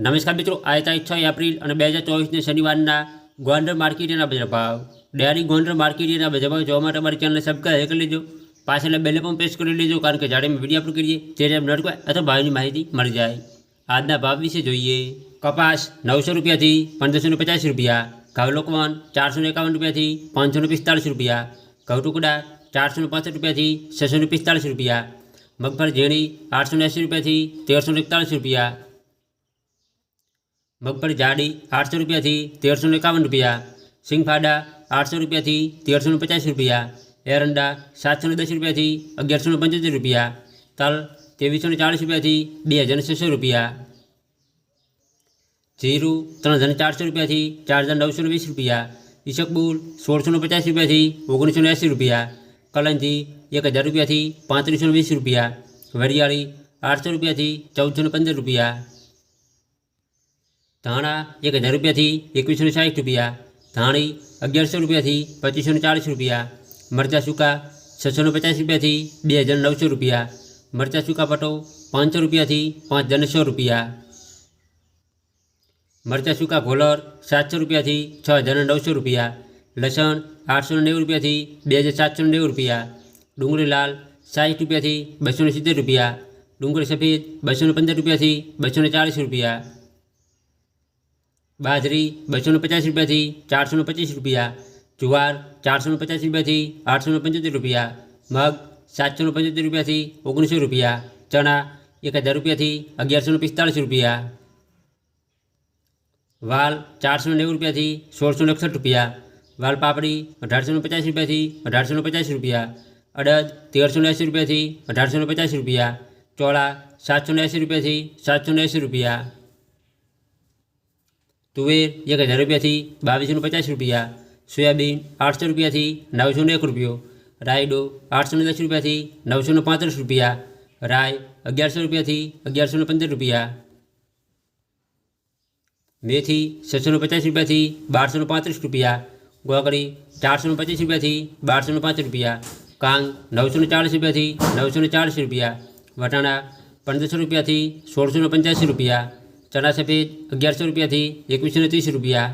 નમસ્કાર મિત્રો આજે તારીખ છ એપ્રિલ અને બે હજાર ચોવીસને શનિવારના ગોંડલ માર્કેટના બજાર ભાવ ડેરી ગોંડલ માર્કેટના બજાર ભાવ જોવા માટે અમારી ચેનલને સબસ્ક્રાઈબ કરી લેજો પાછળ બેલે પણ પ્રેસ કરી લેજો કારણ કે જાણે અમે વિડીયો અપલોડ કરીએ ત્યારે એમ નડકવા અથવા ભાવની માહિતી મળી જાય આજના ભાવ વિશે જોઈએ કપાસ નવસો રૂપિયાથી પંદરસો ને પચાસ રૂપિયા ઘઉં લોકવન ચારસો ને એકાવન રૂપિયાથી પાંચસો ને પિસ્તાળીસ રૂપિયા ઘઉં ટુકડા ચારસો ને પાસઠ રૂપિયાથી છસો ને પિસ્તાળીસ રૂપિયા મગફળી ઝીણી આઠસો ને એંસી રૂપિયાથી તેરસો ને એકતાળીસ રૂપિયા મગફળી જાડી આઠસો રૂપિયાથી તેરસો ને એકાવન રૂપિયા સિંગફાડા આઠસો રૂપિયાથી તેરસો ને પચાસ રૂપિયા એરંડા સાતસો ને દસ રૂપિયાથી અગિયારસો ને પંચોતેર રૂપિયા તલ ત્રેવીસો ને ચાળીસ રૂપિયાથી બે હજાર ને છસો રૂપિયા જીરું ત્રણ હજાર ચારસો રૂપિયાથી ચાર હજાર નવસો ને વીસ રૂપિયા ઈસકબુલ સોળસો ને પચાસ રૂપિયાથી ઓગણીસો ને એંસી રૂપિયા કલંજી એક હજાર રૂપિયાથી પાંત્રીસો ને વીસ રૂપિયા વરિયાળી આઠસો રૂપિયાથી ચૌદસો ને પંદર રૂપિયા ધાણા એક હજાર રૂપિયાથી એકવીસો ને સાઠ રૂપિયા ધાણી અગિયારસો રૂપિયાથી પચીસો ને ચાળીસ રૂપિયા મરચાં સૂકા છસો ને પચાસ રૂપિયાથી બે હજાર નવસો રૂપિયા મરચાં સૂકા પટો પાંચસો રૂપિયાથી પાંચ હજાર ને સો રૂપિયા મરચાં સૂકા ઘોલર સાતસો રૂપિયાથી છ હજાર ને નવસો રૂપિયા લસણ આઠસો ને નેવું રૂપિયાથી બે હજાર સાતસો ને નેવું રૂપિયા ડુંગળી લાલ સાઠ રૂપિયાથી બસો ને સિત્તેર રૂપિયા ડુંગળી સફેદ બસો ને પંદર રૂપિયાથી બસો ને ચાળીસ રૂપિયા બાજરી બસો ને પચાસ રૂપિયાથી ચારસો ને પચીસ રૂપિયા જુવાર ચારસો ને પચાસ રૂપિયાથી આઠસો ને પંચોતેર રૂપિયા મગ સાતસો ને પંચોતેર રૂપિયાથી ઓગણીસો રૂપિયા ચણા એક હજાર રૂપિયાથી અગિયારસો ને પિસ્તાળીસ રૂપિયા વાલ ચારસો ને નેવું રૂપિયાથી સોળસો ને એકસઠ રૂપિયા વાલ પાપડી અઢારસો ને પચાસ રૂપિયાથી અઢારસો ને પચાસ રૂપિયા અડદ તેરસો ને એંસી રૂપિયાથી અઢારસો ને પચાસ રૂપિયા ચોળા સાતસો ને એંસી રૂપિયાથી સાતસો ને એંસી રૂપિયા તુવેર એક હજાર રૂપિયાથી બાવીસો ને પચાસ રૂપિયા સોયાબીન આઠસો રૂપિયાથી નવસો ને એક રૂપિયો રાયડો આઠસો ને દસ રૂપિયાથી નવસો ને પાંત્રીસ રૂપિયા રાય અગિયારસો રૂપિયાથી અગિયારસો ને પંદર રૂપિયા મેથી છસો ને પચાસ રૂપિયાથી બારસો ને પાંત્રીસ રૂપિયા ગોગડી ચારસો ને પચીસ રૂપિયાથી બારસો ને પાંચ રૂપિયા કાંગ નવસો ને ચાળીસ રૂપિયાથી નવસો ને ચાળીસ રૂપિયા વટાણા પંદરસો રૂપિયાથી સોળસો ને પંચ્યાસી રૂપિયા ચણા સફેદ અગિયારસો રૂપિયાથી એકવીસો ને ત્રીસ રૂપિયા